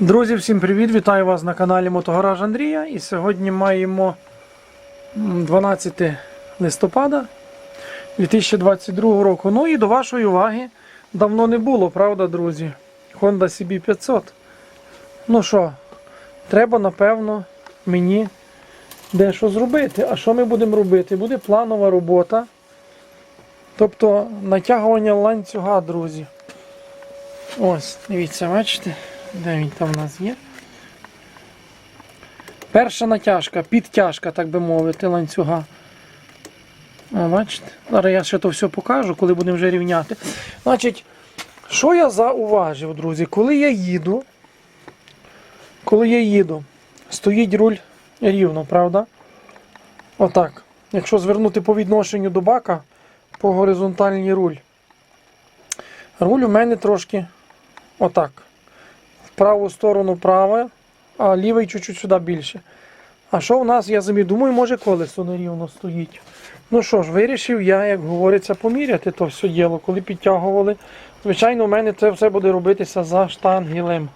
Друзі, всім привіт! Вітаю вас на каналі Мотогараж Андрія. І сьогодні маємо 12 листопада 2022 року. Ну і до вашої уваги давно не було, правда, друзі? Honda CB500. Ну що, треба, напевно, мені дещо зробити. А що ми будемо робити? Буде планова робота. Тобто натягування ланцюга, друзі. Ось, дивіться, бачите? Де він там у нас є? Перша натяжка, підтяжка, так би мовити, ланцюга. О, бачите? Зараз я ще то все покажу, коли будемо вже рівняти. Значить, що я зауважив, друзі? Коли я їду, коли я їду, стоїть руль рівно, правда? Отак. Якщо звернути по відношенню до бака, по горизонтальній руль. Руль у мене трошки отак. Праву сторону права, а лівий чуть-чуть сюди більше. А що в нас, я собі думаю, може колесо нерівно стоїть. Ну що ж, вирішив я, як говориться, поміряти то все діло, коли підтягували. Звичайно, у мене це все буде робитися за штангелем.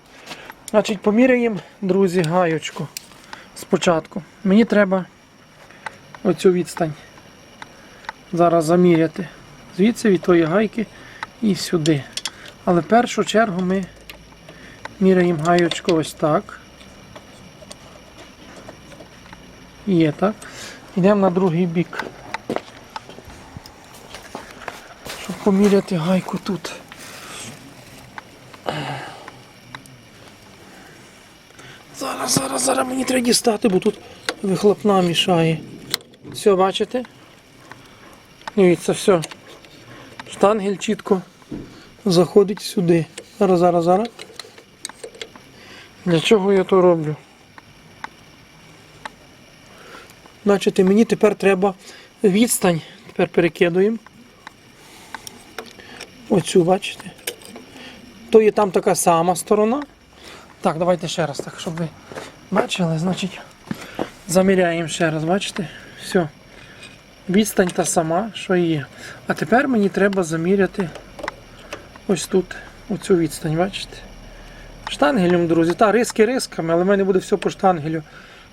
Значить, поміряємо, друзі, гаючку спочатку. Мені треба оцю відстань зараз заміряти. Звідси від тої гайки і сюди. Але в першу чергу ми міряємо гаючку ось так. Є так. Йдемо на другий бік. Щоб поміряти гайку тут. Зараз, зараз, зараз мені треба дістати, бо тут вихлопна мішає. Все, бачите? Дивіться, все. Штангель чітко заходить сюди. Зараз, зараз, зараз. Для чого я то роблю? Значить, мені тепер треба відстань. Тепер перекидуємо. Оцю, бачите? То є там така сама сторона. Так, давайте ще раз, так, щоб ви бачили, значить, заміряємо ще раз, бачите? Все. Відстань та сама, що є. А тепер мені треба заміряти ось тут, оцю відстань, бачите? Штангелем, друзі. Та, риски рисками, але в мене буде все по штангелю.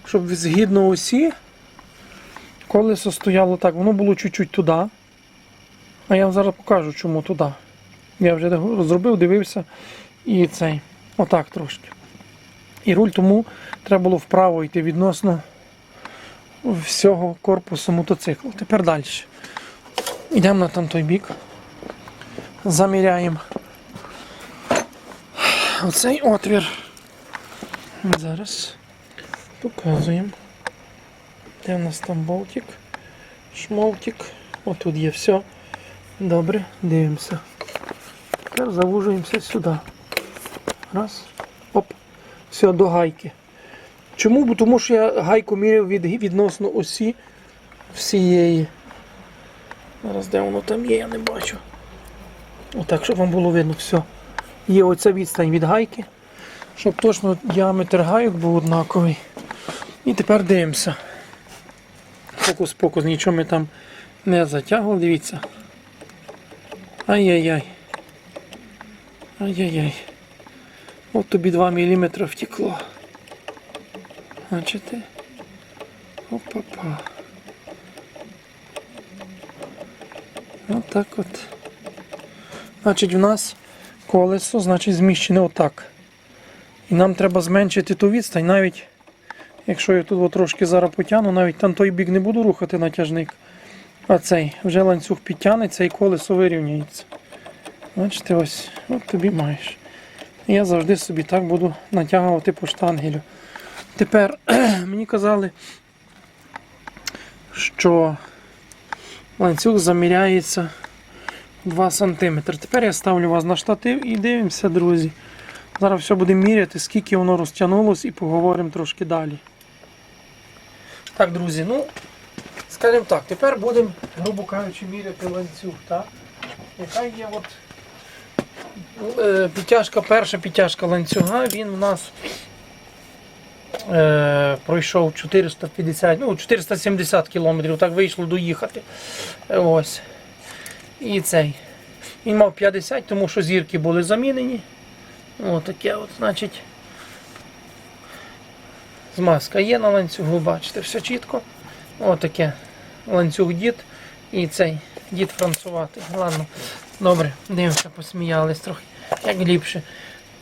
Щоб згідно осі колесо стояло так, воно було чуть-чуть туди. А я вам зараз покажу, чому туди. Я вже зробив, дивився і цей. Отак трошки. І руль тому треба було вправо йти відносно всього корпусу мотоциклу. Тепер далі. Йдемо на там той бік. Заміряємо оцей отвір. Зараз показуємо. Де в нас там болтик? Шмовтик. Отут є все. Добре, дивимося. Тепер завужуємося сюди. Раз. Оп. Все, до гайки. Чому? Тому що я гайку міряв від, відносно осі всієї. Зараз де воно там є, я не бачу. Отак, щоб вам було видно все. Є оця відстань від гайки, щоб точно діаметр гайок був однаковий. І тепер дивимося. Фокус-покус, нічого ми там не затягували, дивіться. Ай-яй-яй. Ай-яй-яй. От тобі 2 мм втекло. Бачите? Опа-па. От так от. Значить, в нас колесо, значить, зміщене отак. І нам треба зменшити ту відстань, навіть якщо я тут трошки зараз потягну, навіть там той бік не буду рухати натяжник. А цей вже ланцюг підтягнеться і колесо вирівняється. Бачите, ось, от тобі маєш. Я завжди собі так буду натягувати по штангелю. Тепер мені казали, що ланцюг заміряється 2 см. Тепер я ставлю вас на штатив і дивимося, друзі. Зараз все будемо міряти, скільки воно розтягнулося і поговоримо трошки далі. Так, друзі, ну, скажімо так, тепер будемо, грубо кажучи, міряти ланцюг. Так? Яка є от е, підтяжка, перша підтяжка ланцюга, він у нас е, пройшов 450, ну 470 кілометрів, так вийшло доїхати. Ось. І цей. Він мав 50, тому що зірки були замінені. Отаке от, значить. Змазка є на ланцюгу, бачите, все чітко. Отаке. Ланцюг дід і цей дід француватий. Ладно, добре, дивимося, посміялись трохи. Як ліпше.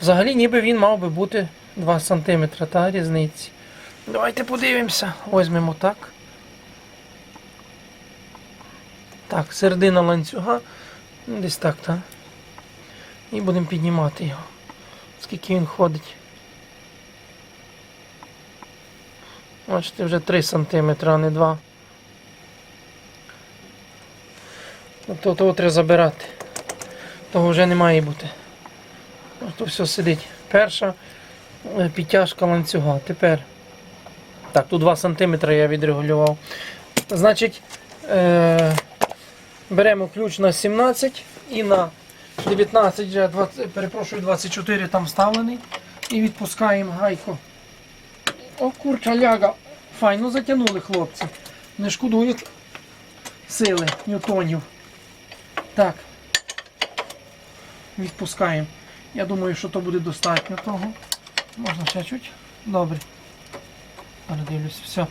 Взагалі, ніби він мав би бути 2 см, та різниці. Давайте подивимося. Візьмемо так. Так, середина ланцюга. Ну, Десь так, так. І будемо піднімати його. Скільки він ходить. Бачите, вже 3 см, а не 2. Тобто того треба забирати. Того вже не має бути. Ось все сидить. Перша е, підтяжка ланцюга. Тепер. Так, тут 2 см я відрегулював. Значить, е- беремо ключ на 17 і на 19, 20, перепрошую, 24 там вставлений. І відпускаємо гайку. О, курча ляга. Файно затягнули хлопці. Не шкодують сили ньютонів. Так. Відпускаємо. Я думаю, що то буде достатньо того. Можна ще чуть. Добре. Зараз дивлюсь, все.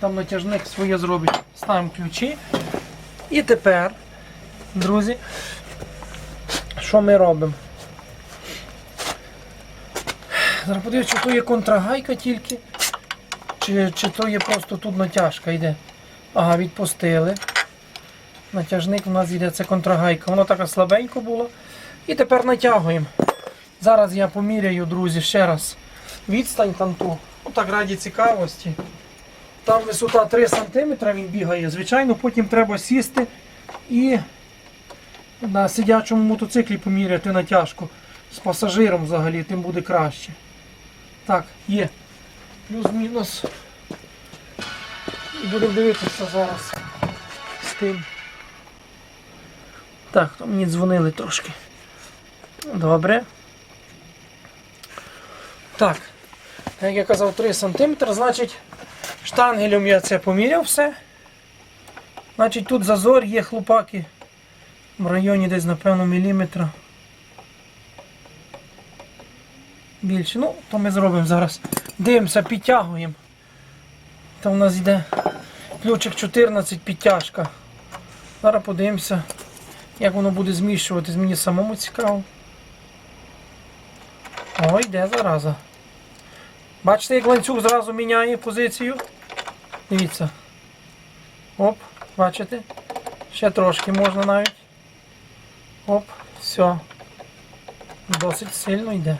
Там натяжник своє зробить. Ставимо ключі. І тепер, друзі, що ми робимо? Зараз подивимось, чи то є контрагайка тільки, чи, чи то є просто тут натяжка йде. Ага, відпустили. Натяжник у нас йде, це контрагайка. Воно така слабенько було. І тепер натягуємо. Зараз я поміряю, друзі, ще раз. Відстань там ту. Отак раді цікавості. Там висота 3 см він бігає. Звичайно, потім треба сісти і на сидячому мотоциклі поміряти натяжку. З пасажиром взагалі, тим буде краще. Так, є. Плюс-мінус. І будемо дивитися зараз з тим. Так, то мені дзвонили трошки. Добре. Так. Як я казав, 3 см, значить, штангелем я це поміряв все. Значить, тут зазор є хлопаки в районі десь, напевно, міліметра. Більше. Ну, то ми зробимо зараз. Дивимося, підтягуємо. Там у нас йде ключик 14 підтяжка. Зараз подивимося, як воно буде зміщуватись. Мені самому цікаво. О, йде зараза. Бачите, як ланцюг зразу міняє позицію? Дивіться. Оп, бачите? Ще трошки можна навіть. Оп, все. Досить сильно йде.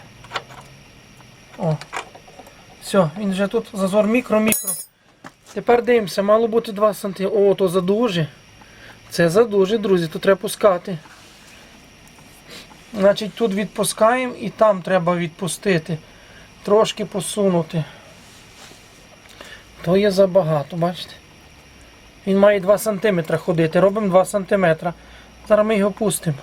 О. Все, він вже тут зазор мікро-мікро. Тепер дивимося, мало бути 2 см. О, то задуже. Це задуже, друзі, тут треба пускати. Значить, тут відпускаємо і там треба відпустити. Трошки посунути. То є забагато, бачите? Він має 2 см ходити. Робимо 2 см. Зараз ми його пустимо.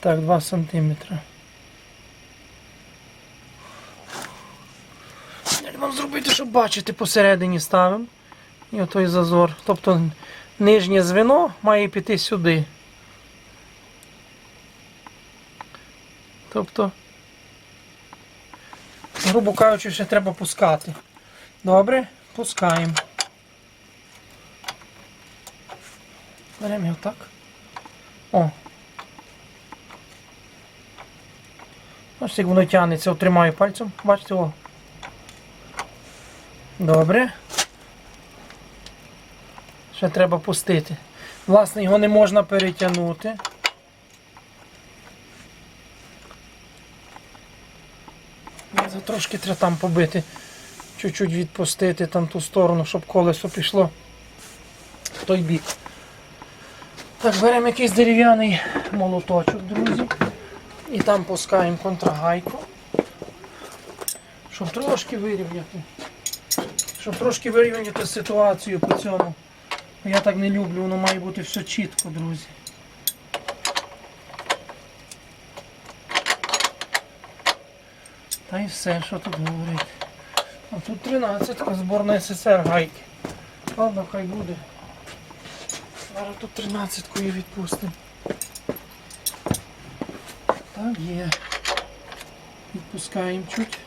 Так, 2 см. Нам зробити, щоб бачити, посередині ставимо. І отой зазор. Тобто нижнє звено має піти сюди. Тобто, грубо кажучи, ще треба пускати. Добре, пускаємо. Беремо його так. О. Бачите, як воно тягнеться, отримаю пальцем. Бачите, о. Добре. Ще треба пустити. Власне, його не можна перетягнути. Це Трошки треба там побити, чуть-чуть відпустити там ту сторону, щоб колесо пішло в той бік. Так, беремо якийсь дерев'яний молоточок, друзі. І там пускаємо контрагайку. Щоб трошки вирівняти. Щоб трошки вирівняти ситуацію по цьому. Я так не люблю, воно має бути все чітко, друзі. Та й все, що тут говорити. А тут 13 зборна СССР гайки. Ладно, хай буде. Зараз тут 13 кою відпустимо. Так є. Відпускаємо чуть.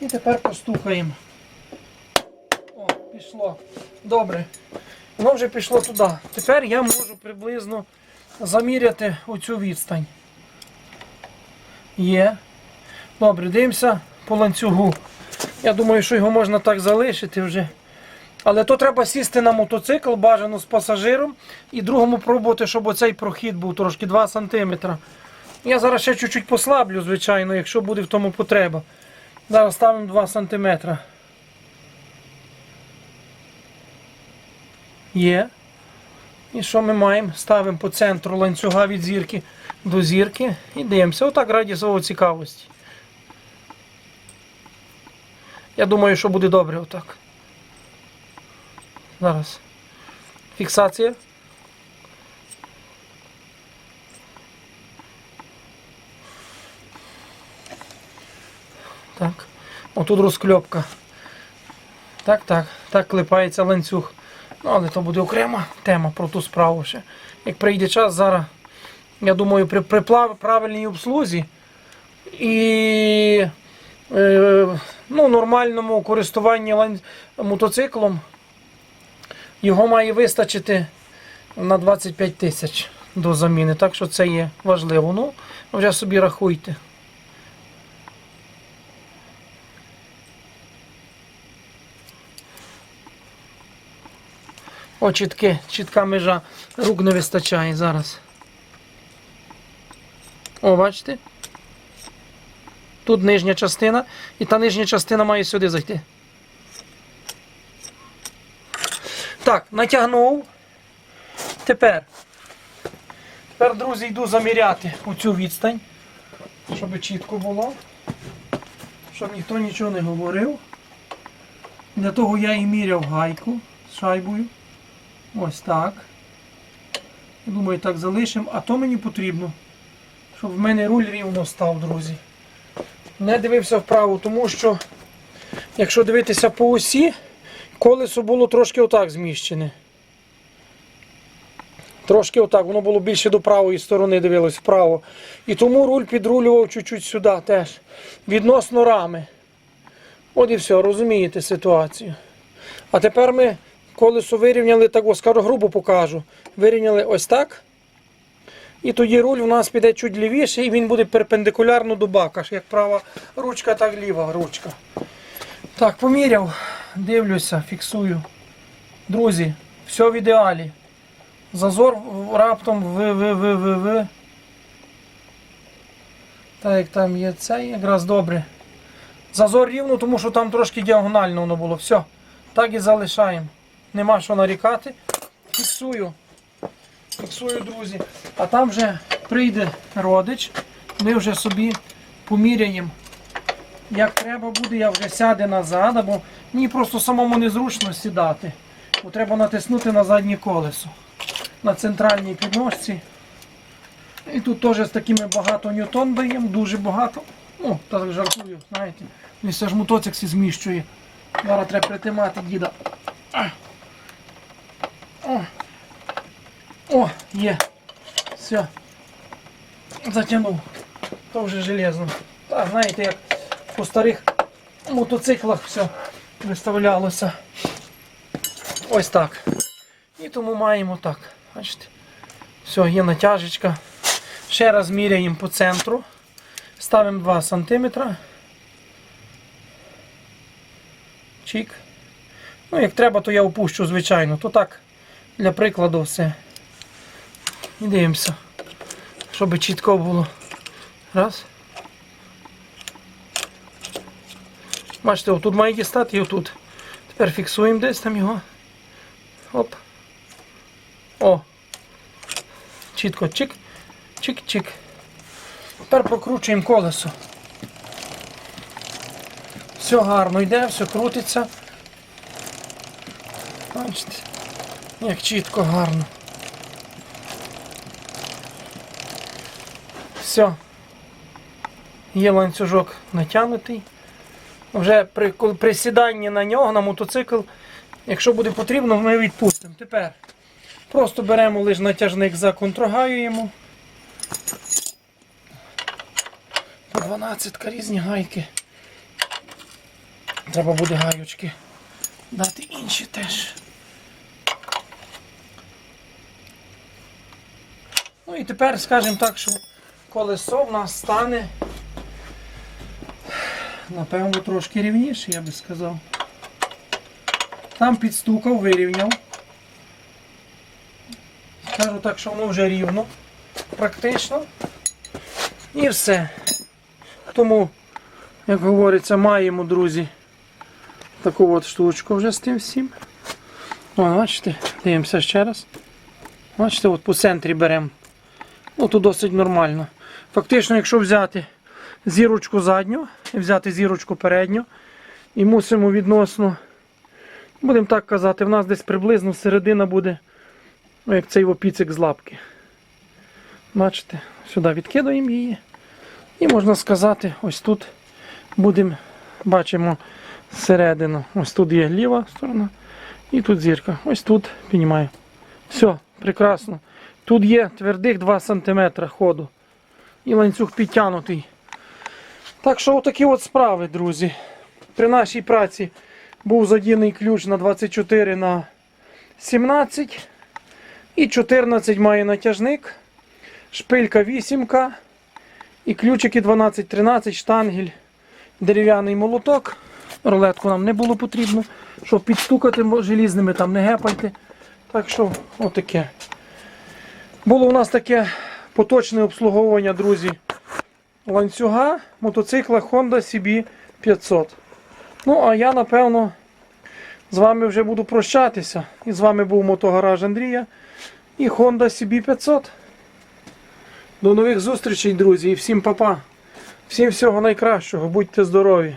І тепер постукаємо. О, пішло. Добре. Воно вже пішло туди. Тепер я можу приблизно заміряти оцю відстань. Є. Добре, дивимося по ланцюгу. Я думаю, що його можна так залишити вже. Але то треба сісти на мотоцикл, бажано з пасажиром, і другому пробувати, щоб оцей прохід був трошки 2 см. Я зараз ще чуть-чуть послаблю, звичайно, якщо буде в тому потреба. Зараз ставимо 2 см. Є. І що ми маємо? Ставимо по центру ланцюга від зірки до зірки і дивимося. Отак раді свого цікавості. Я думаю, що буде добре отак. Зараз. Фіксація. Так. Отут розкльопка. Так, так. Так клепається ланцюг. Ну, але то буде окрема тема про ту справу ще. Як прийде час, зараз, я думаю, при, при правильній обслузі і е, ну, нормальному користуванні мотоциклом його має вистачити на 25 тисяч до заміни. Так що це є важливо. Ну, вже собі рахуйте. О, чітке, чітка межа. Рук не вистачає зараз. О, бачите? Тут нижня частина, і та нижня частина має сюди зайти. Так, натягнув. Тепер. Тепер, друзі, йду заміряти оцю відстань, щоб чітко було. Щоб ніхто нічого не говорив. Для того я і міряв гайку з шайбою. Ось так. Я Думаю, так залишимо. А то мені потрібно, щоб в мене руль рівно став, друзі. Не дивився вправо, тому що, якщо дивитися по осі, колесо було трошки отак зміщене. Трошки отак, воно було більше до правої сторони дивилось вправо. І тому руль підрулював чуть-чуть сюди теж. Відносно рами. От і все, розумієте ситуацію. А тепер ми колесо вирівняли, так ось скажу, грубо покажу. Вирівняли ось так. І тоді руль у нас піде чуть лівіше і він буде перпендикулярно до бака. Як права ручка, так ліва ручка. Так, поміряв, дивлюся, фіксую. Друзі, все в ідеалі. Зазор раптом в, в, в, в, в. Так як там є це, якраз добре. Зазор рівно, тому що там трошки діагонально воно було. Все. Так і залишаємо. Нема що нарікати. Фіксую. Фіксую, друзі. А там вже прийде родич. Ми вже собі поміряємо. Як треба буде, я вже сяде назад, або мені просто самому незручно сідати. Бо треба натиснути на заднє колесо. На центральній підножці. І тут теж з такими багато ньютон даємо, дуже багато. Ну, так жартую, знаєте. Він все ж мотоцикл всі зміщує. Зараз треба притимати діда. О, О є. Все. Затягнув. То вже железно. Так, знаєте, як по старих мотоциклах все виставлялося. Ось так. І тому маємо так. Бачите? Все, є натяжечка. Ще раз міряємо по центру. Ставимо 2 см. Чик. Ну, як треба, то я опущу, звичайно. То так, для прикладу все. І дивимося, щоб чітко було. Раз. Бачите, отут має дістати і отут. Тепер фіксуємо десь там його. Оп. О. Чітко чик. Чик-чик. Тепер прокручуємо колесо. Все гарно йде, все крутиться. Бачите, як чітко, гарно. Все. Є ланцюжок натягнутий. Вже при, коли- при сіданні на нього, на мотоцикл, якщо буде потрібно, ми відпустимо. Тепер просто беремо лише натяжник, законтрогаюємо. 12 різні гайки. Треба буде гайочки дати інші теж. Ну і тепер скажемо так, що колесо в нас стане напевно трошки рівніше, я би сказав. Там підстукав, вирівняв. Скажу так, що воно вже рівно, практично. І все. Тому, як говориться, маємо, друзі, таку от штучку вже з тим всім. О, бачите, дивимося ще раз. Бачите, от по центрі беремо. Ну, тут досить нормально. Фактично, якщо взяти зірочку задню і взяти зірочку передню, і мусимо відносно, будемо так казати, в нас десь приблизно середина буде, ну, як цей опіцик з лапки. Бачите, сюди відкидаємо її. І можна сказати, ось тут будемо, бачимо середину. Ось тут є ліва сторона і тут зірка. Ось тут піднімаю. Все, прекрасно. Тут є твердих 2 см ходу. І ланцюг підтягнутий. Так що отакі от справи, друзі. При нашій праці був задіяний ключ на 24 на 17 і 14 має натяжник, шпилька 8 і ключики 12-13, штангель, дерев'яний молоток. Рулетку нам не було потрібно, щоб підстукати желізними там не гепайте. Так що отаке. Було у нас таке поточне обслуговування, друзі, ланцюга мотоцикла Honda CB 500. Ну, а я, напевно, з вами вже буду прощатися. І з вами був мотогараж Андрія і Honda CB 500. До нових зустрічей, друзі, і всім па-па. Всім всього найкращого, будьте здорові!